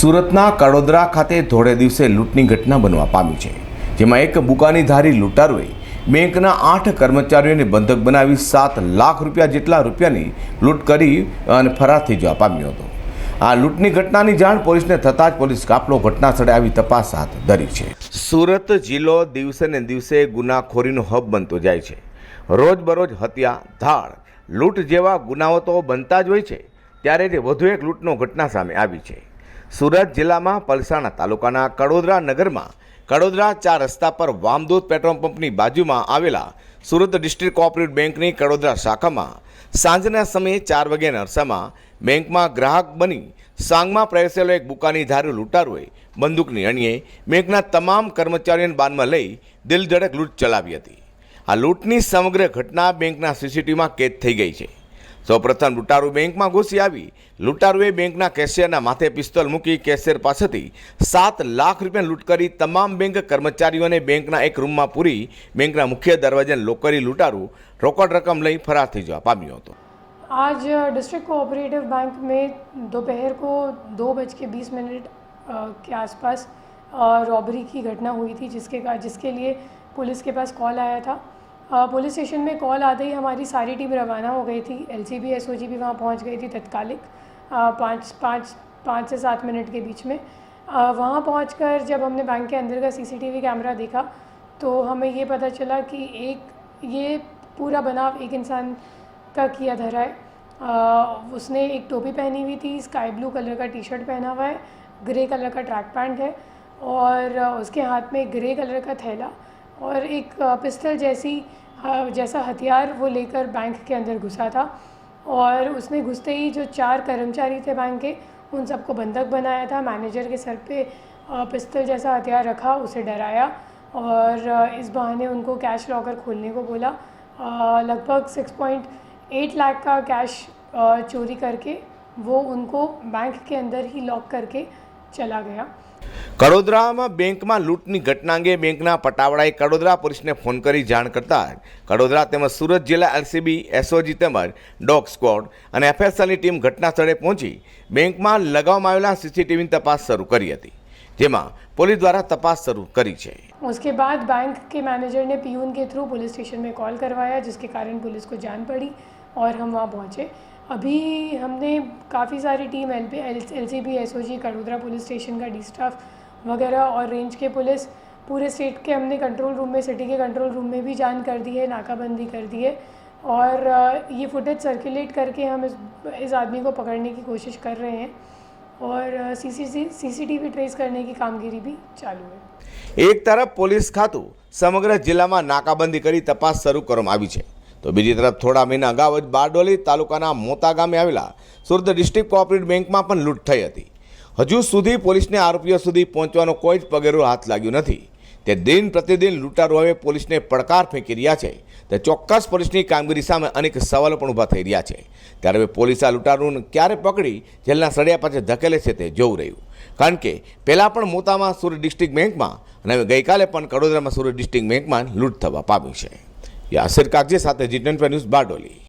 સુરતના કડોદરા ખાતે ધોળે દિવસે લૂંટની ઘટના બનવા પામી છે, જેમાં એક બુકાનીધારી લૂંટારોએ બેંકના આઠ કર્મચારીઓને બંધક બનાવી સાત લાખ રૂપિયા જેટલા રૂપિયાની લૂંટ કરી અને ફરાર થઈ જવા પામ્યો હતો. આ લૂંટની ઘટનાની જાણ પોલીસને થતાં જ પોલીસ કાફલો ઘટના સ્થળે આવી તપાસ હાથ ધરી છે. સુરત જિલ્લો દિવસે ને દિવસે ગુનાખોરીનો હબ બનતો જાય છે. રોજબરોજ હત્યા, ધાડ, લૂંટ જેવા ગુનાઓ તો બનતા જ હોય છે, ત્યારે જ વધુ એક લૂંટનો ઘટના સામે આવી છે. સુરત જિલ્લામાં પલસાણા તાલુકાના કડોદરા નગરમાં કડોદરા ચાર રસ્તા પર વામદૂત પેટ્રોલ પંપની બાજુમાં આવેલા સુરત ડિસ્ટ્રિક્ટ કોઓપરેટિવ બેંકની કડોદરા શાખામાં સાંજના સમયે ચાર વાગ્યાના અરસામાં બેંકમાં ગ્રાહક બની સાંગમાં પ્રવેશેલો એક બુકાની ધાર્યું લૂંટારોએ બંદૂકની અણીએ બેંકના તમામ કર્મચારીઓને બાનમાં લઈ દિલધડક લૂંટ ચલાવી હતી. આ લૂંટની સમગ્ર ઘટના બેંકના સીસીટીવીમાં કેદ થઈ ગઈ છે. સૌપ્રથમ લૂંટારૂ બેંકમાં ઘૂસી આવી લૂંટારૂએ બેંકના કેશિયરના માથે પિસ્તોલ મૂકી કેશિયર પાસેથી સાત લાખ રૂપિયા લૂંટ કરી તમામ બેંક કર્મચારીઓને બેંકના એક રૂમમાં પૂરી બેંકના મુખ્ય દરવાજાને લોક કરી લૂંટારૂ રોકડ રકમ લઈ ફરાર થઈ જવા પામ્યો હતો आज डिस्ट्रिक्ट कोऑपरेटिव बैंक में दोपहर को दो बज के बीस मिनट अ, के आसपास रॉबरी की घटना हुई थी जिसके का जिसके लिए पुलिस के पास कॉल आया था अ, पुलिस स्टेशन में कॉल आते ही हमारी सारी टीम रवाना हो गई थी। L C B S O G भी वहाँ पहुँच गई थी तत्कालिक पाँच पाँच पाँच से सात मिनट के बीच में। वहाँ पहुँच कर जब हमने बैंक के अंदर का C C T V camera देखा तो हमें ये पता चला कि एक ये पूरा बनाव एक इंसान का किया धरा है। अ, उसने एक टोपी पहनी हुई थी स्काई ब्लू कलर का टी शर्ट पहना हुआ है ग्रे कलर का ट्रैक पैंट है और उसके हाथ में ग्रे कलर का थैला। और एक पिस्टल जैसी जैसा हथियार वो लेकर बैंक के अंदर घुसा था और उसने घुसते ही जो चार कर्मचारी थे बैंक के, उन सबको बंधक बनाया था। मैनेजर के सर पे पिस्टल जैसा हथियार रखा, उसे डराया और इस बहाने उनको कैश लॉकर खोलने को बोला। लगभग सिक्स पॉइंट एट लाख का कैश चोरी करके वो उनको बैंक के अंदर ही लॉक करके चला गया। કડોદરામાં બેંકમાં લૂંટની ઘટના અંગે બેંકના પટાવાળાએ કડોદરા પોલીસને ફોન કરી જાણ કરતા જ કડોદરા તેમજ સુરત જિલ્લા એલસીબી એસઓજી તેમજ ડોગ સ્ક્વોડ અને એફએસએલની ટીમ ઘટના સ્થળે પહોંચી બેંકમાં લગાવવામાં આવેલા સીસીટીવીની તપાસ શરૂ કરી હતી જેમાં પોલીસ દ્વારા તપાસ શરૂ કરી છે उसके बाद बैंक के मैनेजर ने पीयून के थ्रू पुलिस स्टेशन में कॉल करवाया जिसके कारण पुलिस को जान पड़ी और हम वहाँ पहुँचे अभी हमने काफ़ी सारी team L P L C B S O G Kadodara police station का डी स्टाफ वगैरह और रेंज के पुलिस पूरे स्टेट के हमने कंट्रोल रूम में सिटी के कंट्रोल रूम में भी जान कर दी है नाकाबंदी कर दी है और अ, ये फुटेज सर्कुलेट करके हम इस इस आदमी को पकड़ने की कोशिश कर रहे हैं और C C C C T V trace करने की कामगिरी भी चालू है એક તરફ પોલીસ ખાતું સમગ્ર જિલ્લામાં નાકાબંધી કરી તપાસ શરૂ કરવામાં આવી છે તો બીજી તરફ થોડા મહિના અગાઉ જ બારડોલી તાલુકાના મોતા ગામે આવેલા સુરત ડિસ્ટ્રિક્ટ કોઓપરેટિવ બેંકમાં પણ લૂંટ થઈ હતી હજુ સુધી પોલીસને આરોપીઓ સુધી પહોંચવાનો કોઈ જ પગેરું હાથ લાગ્યું નથી. તે દિન પ્રતિદિન લૂંટારો હવે પોલીસને પડકાર ફેંકી રહ્યા છે. તે ચોક્કસ પોલીસની કામગીરી સામે અનેક સવાલો પણ ઊભા થઈ રહ્યા છે. ત્યારે હવે પોલીસ આ લૂંટારૂને ક્યારે પકડી, જેલના સળિયા પાસે ધકેલે છે તે જોવું રહ્યું. કારણ કે પહેલાં પણ મોતામાં સુરત ડિસ્ટ્રિક્ટ બેંકમાં અને હવે ગઈકાલે પણ કડોદરામાં સુરત ડિસ્ટ્રિક્ટ બેંકમાં લૂંટ થવા પામ્યું છે. યાસિર કાગજી સાથે જી ટ્વેન્ટી ન્યૂઝ બારડોલી.